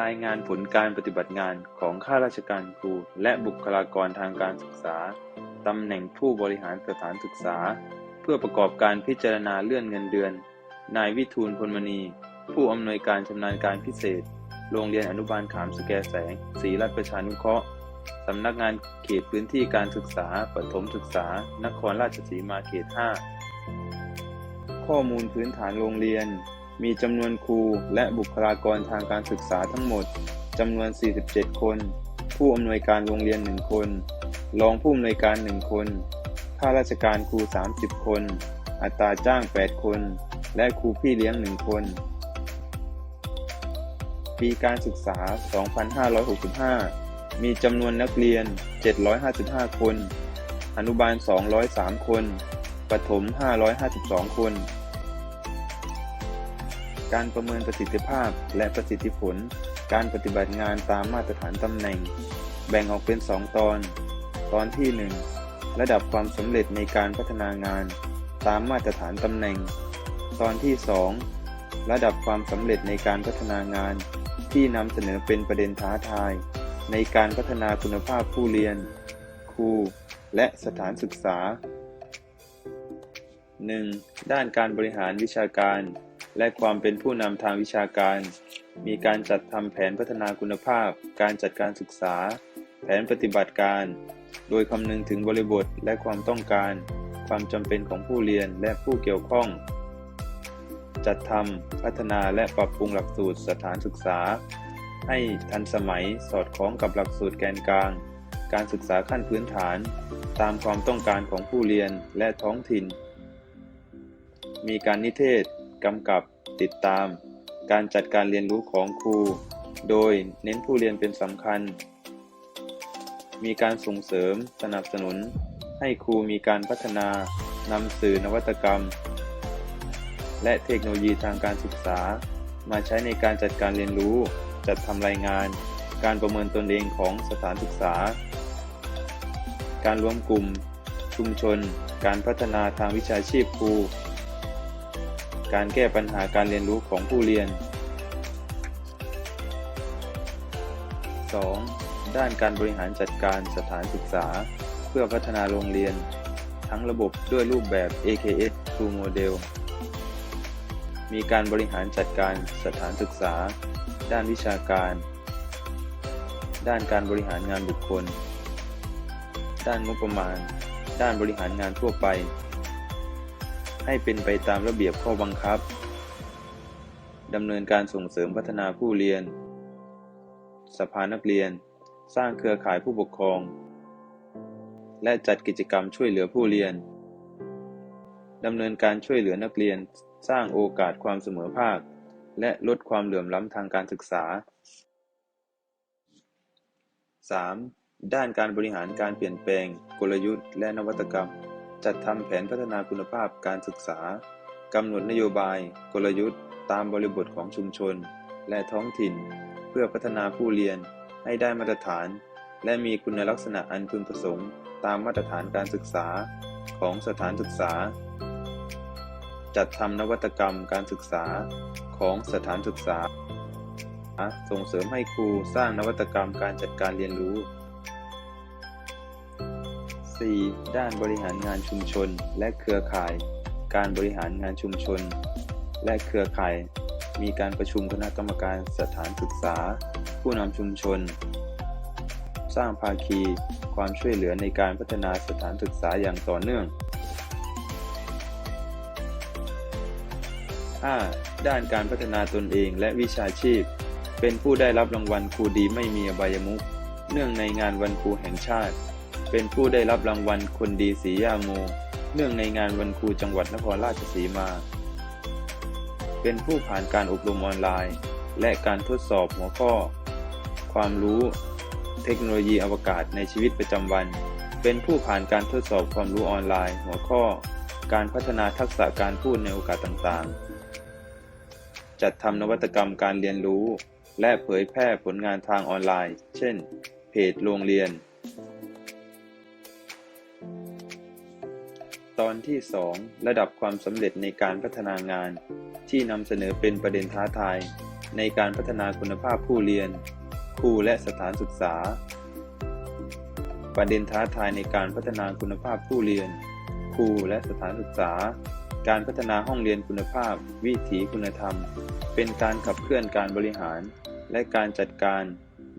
รายงานผลการปฏิบัติงานของข้าราชการครู และบุคลากรทางการศึกษา ตำแหน่งผู้บริหารสถานศึกษา เพื่อประกอบการพิจารณาเลื่อนเงินเดือน นายวิทูลพลมณี ผู้อำนวยการชำนาญการพิเศษ โรงเรียนอนุบาลขามสแกแสงศรีรัตน์ประชานุเคราะห์สำนักงานเขตพื้นที่การศึกษาปฐมศึกษา นครราชสีมาเขต 5 ข้อมูลพื้นฐานโรงเรียน มีจำนวนครูและบุคลากรทางการศึกษาทั้งหมดจำนวน 47 คน ผู้อำนวยการโรงเรียน 1 คน รองผู้อำนวยการ 1 คน ข้าราชการครู 30 คน อัตราจ้าง 8 คน และครูพี่เลี้ยง 1 คน ปีการศึกษา 2565 มีจำนวนนักเรียน 755 คน อนุบาล 203 คน ประถม 552 คน การประเมินประสิทธิภาพและประสิทธิผล การปฏิบัติงานตามมาตรฐานตำแหน่ง แบ่งออกเป็น 2 ตอน ตอนที่ 1 ระดับความสำเร็จในการพัฒนางาน ตามมาตรฐานตำแหน่ง ตอนที่ 2 ระดับความสำเร็จในการพัฒนางาน ที่นำเสนอเป็นประเด็นท้าทาย ในการพัฒนาคุณภาพผู้เรียน ครู และสถานศึกษา 1. ด้านการบริหารวิชาการ และความเป็นผู้นำทางวิชาการ มีการจัดทำแผนพัฒนาคุณภาพ การจัดการศึกษา แผนปฏิบัติการ โดยคำนึงถึงบริบทและความต้องการ ความจำเป็นของผู้เรียนและผู้เกี่ยวข้อง จัดทำพัฒนาและปรับปรุงหลักสูตรสถานศึกษา ให้ทันสมัยสอดคล้องกับหลักสูตรแกนกลาง การศึกษาขั้นพื้นฐาน ตามความต้องการของผู้เรียนและท้องถิ่น มีการนิเทศ กำกับ ติดตาม การจัดการเรียนรู้ของครู โดยเน้นผู้เรียนเป็นสำคัญ มีการส่งเสริมสนับสนุน ให้ครูมีการพัฒนานำสื่อนวัตกรรม และเทคโนโลยีทางการศึกษา มาใช้ในการจัดการเรียนรู้ จัดทำรายงาน การประเมินตนเองของสถานศึกษา การรวมกลุ่ม ชุมชน การพัฒนาทางวิชาชีพครู การแก้ปัญหาการเรียนรู้ของผู้เรียน 2. ด้านการบริหารจัดการสถานศึกษา เพื่อพัฒนาโรงเรียน ทั้งระบบด้วยรูปแบบ AKS 2 Model มีการบริหารจัดการสถานศึกษา ด้านวิชาการ ด้านการบริหารงานบุคคล ด้านงบประมาณ ด้านบริหารงานทั่วไป ให้เป็นไปตามระเบียบข้อบังคับดำเนินการส่งเสริมพัฒนาผู้เรียน สภานักเรียน สร้างเครือข่ายผู้ปกครอง และจัดกิจกรรมช่วยเหลือผู้เรียนดำเนินการช่วยเหลือนักเรียน สร้างโอกาสความเสมอภาค และลดความเหลื่อมล้ำทางการศึกษา 3. ด้านการบริหารการเปลี่ยนแปลง กลยุทธ์ และนวัตกรรม จัดทำแผนพัฒนาคุณภาพการศึกษากำหนดนโยบาย กลยุทธ์ ตามบริบทของชุมชน และท้องถิ่น เพื่อพัฒนาผู้เรียนให้ได้มาตรฐาน และมีคุณลักษณะอันพึงประสงค์ ตามมาตรฐานการศึกษาของสถานศึกษา จัดทำนวัตกรรมการศึกษาของสถานศึกษา ส่งเสริมให้ครูสร้างนวัตกรรมการจัดการเรียนรู้ 4. ด้านบริหารงานชุมชน และเครือข่าย การบริหารงานชุมชน และเครือข่าย มีการประชุมคณะกรรมการสถานศึกษา ผู้นำชุมชน สร้างภาคี ความช่วยเหลือในการพัฒนาสถานศึกษาอย่างต่อเนื่อง 5. ด้านการพัฒนาตนเองและวิชาชีพ เป็นผู้ได้รับรางวัลครูดีไม่มีอบายมุขเนื่องในงานวันครูแห่งชาติ เป็นผู้ได้รับรางวัลคนดีสียาโม เนื่องในงานวันครูจังหวัดนครราชสีมา เป็นผู้ผ่านการอบรมออนไลน์ และการทดสอบหัวข้อ ความรู้ เทคโนโลยีอวกาศในชีวิตประจำวัน เป็นผู้ผ่านการทดสอบความรู้ออนไลน์ หัวข้อ การพัฒนาทักษะการพูดในโอกาสต่างๆ จัดทำนวัตกรรมการเรียนรู้ และเผยแพร่ผลงานทางออนไลน์ เช่น เพจโรงเรียน ตอนที่ 2 ระดับความสำเร็จในการพัฒนางาน ที่นำเสนอเป็นประเด็นท้าทาย ในการพัฒนาคุณภาพผู้เรียน ครูและสถานศึกษา ประเด็นท้าทายในการพัฒนาคุณภาพผู้เรียน ครูและสถานศึกษา การพัฒนาห้องเรียนคุณภาพ วิถีคุณธรรม เป็นการขับเคลื่อนการบริหาร และการจัดการ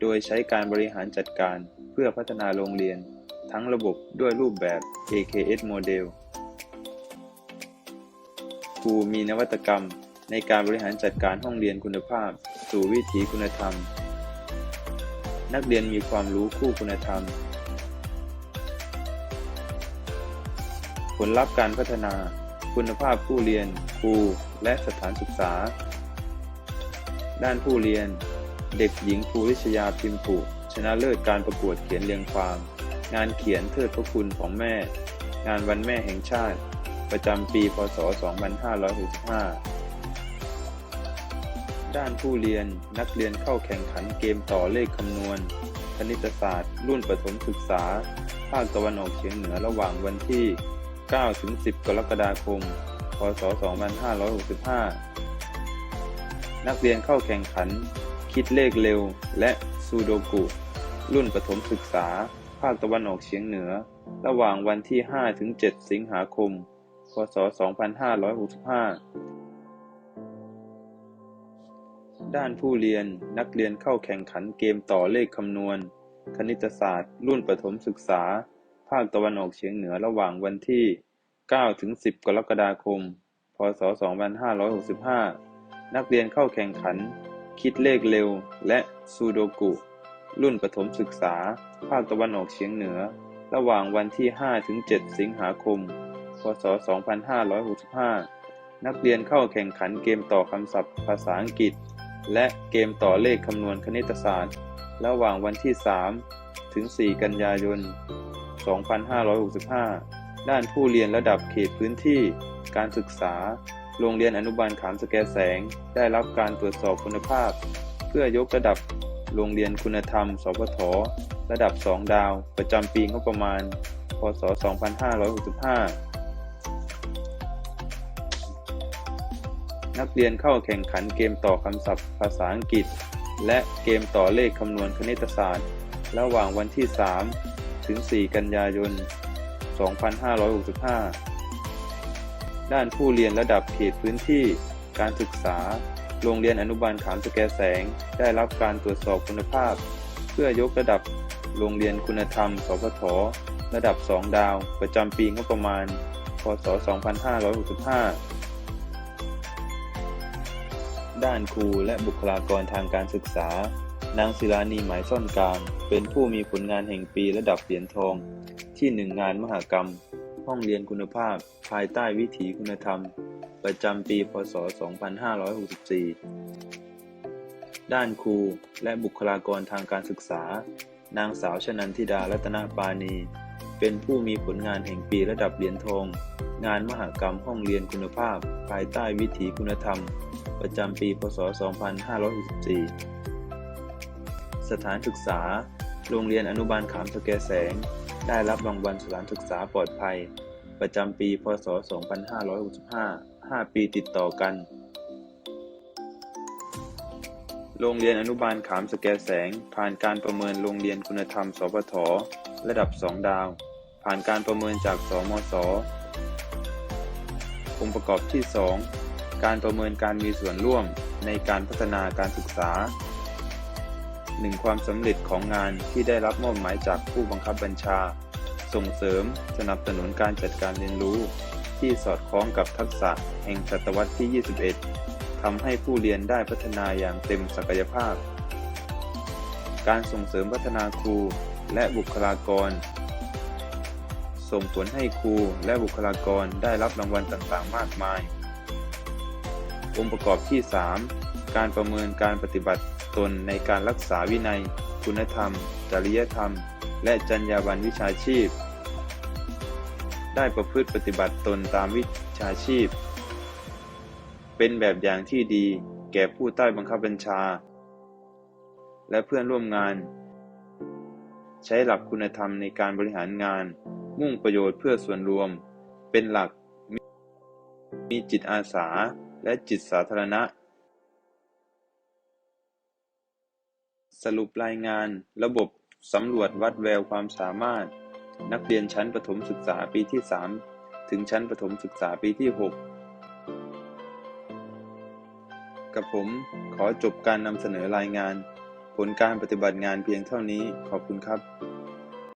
โดยใช้การบริหารจัดการเพื่อพัฒนาโรงเรียน ทั้งระบบด้วยรูปแบบ AKS Model ครูมีนวัตกรรมในการบริหารจัดการห้องเรียนคุณภาพ สู่วิถีคุณธรรม นักเรียนมีความรู้คู่คุณธรรม ผลลัพธ์การพัฒนาคุณภาพผู้เรียน ครู และสถานศึกษา ด้านผู้เรียน เด็กหญิงภูริชยาพิมพ์ปุชนะเลิศการประกวดเขียนเรียงความ งานเขียนเทิดพระคุณของแม่ งานวันแม่แห่งชาติ ประจำปี พศ 2565 ด้านผู้เรียนนักเรียนเข้าแข่งขันเกมต่อเลขคำนวณ คณิตศาสตร์ รุ่นประถมศึกษา ภาคตะวันออกเฉียงเหนือระหว่างวันที่ 9-10 กรกฎาคม พศ 2565 นักเรียนเข้าแข่งขัน คิดเลขเร็วและซูโดกุรุ่นประถมศึกษา ภาคตะวันออกเฉียงเหนือ ระหว่างวันที่ 5 ถึง 7 สิงหาคม พศ 2565 ด้านผู้เรียนนักเรียนเข้าแข่งขันเกมต่อเลขคำนวณ คณิตศาสตร์ รุ่นประถมศึกษา ภาคตะวันออกเฉียงเหนือระหว่างวันที่ 9 ถึง 10 กรกฎาคม พศ 2565 นักเรียนเข้าแข่งขัน คิดเลขเร็วและซูโดกุ รุ่นประถมศึกษา ภาคตะวันออกเฉียงเหนือ ระหว่างวันที่ 5-7 สิงหาคม พศ 2565 นักเรียนเข้าแข่งขันเกมต่อคำศัพท์ภาษาอังกฤษ และเกมต่อเลขคำนวณคณิตศาสตร์ ระหว่างวันที่ 3 ถึง 4 กันยายน 2565 ด้านผู้เรียนระดับเขตพื้นที่ การศึกษา โรงเรียนอนุบาลขามสแกแสง ได้รับการตรวจสอบคุณภาพ เพื่อยกระดับ โรงเรียนคุณธรรม สพท ระดับ 2 ดาว ประจำปีงบประมาณ พศ 2565 นักเรียนเข้าแข่งขันเกมต่อคำศัพท์ภาษาอังกฤษ และเกมต่อเลขคำนวณคณิตศาสตร์ ระหว่างวันที่ 3 ถึง 4 กันยายน 2565 ด้านผู้เรียนระดับเขตพื้นที่การศึกษา โรงเรียนอนุบาลขามสแกแสง ได้รับการตรวจสอบคุณภาพ เพื่อยกระดับโรงเรียนคุณธรรม สพทระดับ 2 ดาว ประจำปีงบประมาณ พศ 2565 ด้านครูและบุคลากรทางการศึกษา นางศิลานีหมายซ่อนกลางเป็นผู้มีผลงานแห่งปีระดับเหรียญทอง ที่หนึ่งงานมหกรรม ห้องเรียนคุณภาพภายใต้วิถีคุณธรรม ประจำปี พศ 2564 ด้านครูและบุคลากรทางการศึกษา นางสาวชนันทิดารัตนปานีเป็นผู้มีผลงานแห่งปีระดับเหรียญทอง งานมหกรรมห้องเรียนคุณภาพ ภายใต้วิถีคุณธรรม ประจำปี พศ 2564 สถานศึกษา โรงเรียนอนุบาลขามสแกแสง ได้รับรางวัลสถานศึกษาปลอดภัย ประจำปี พศ 2565 5 ปีติดต่อกัน โรงเรียนอนุบาลขามสแกแสง ผ่านการประเมินโรงเรียนคุณธรรม สพท ระดับ 2 ดาว ผ่านการประเมินจาก สมศองค์ประกอบที่ 2 การประเมินการมีส่วนร่วมในการพัฒนาการศึกษา 1. ความสำเร็จของงานที่ได้รับมอบหมายจากผู้บังคับบัญชา ส่งเสริม สนับสนุนการจัดการเรียนรู้ ที่สอดคล้องกับทักษะแห่งศตวรรษที่ 21 ทำให้ผู้เรียนได้พัฒนาอย่างเต็มศักยภาพ การส่งเสริมพัฒนาครูและบุคลากร ส่งผลให้ครูและบุคลากรได้รับรางวัลต่างๆ มากมาย องค์ประกอบที่ 3 การประเมินการปฏิบัติ ตนในการรักษาวินัย คุณธรรม จริยธรรม และจรรยาบรรณวิชาชีพ ได้ประพฤติปฏิบัติตนตามวิชาชีพ เป็นแบบอย่างที่ดีแก่ผู้ใต้บังคับบัญชา และเพื่อนร่วมงาน ใช้หลักคุณธรรมในการบริหารงาน มุ่งประโยชน์เพื่อส่วนรวม เป็นหลัก มีจิตอาสาและจิตสาธารณะ สรุปรายงาน ระบบสำรวจวัดแววความสามารถ นักเรียนชั้นประถมศึกษาปีที่ 3 ถึงชั้นประถมศึกษาปีที่ 6 กับผมขอจบการนำเสนอรายงาน ผลการปฏิบัติงานเพียงเท่านี้ขอบคุณครับ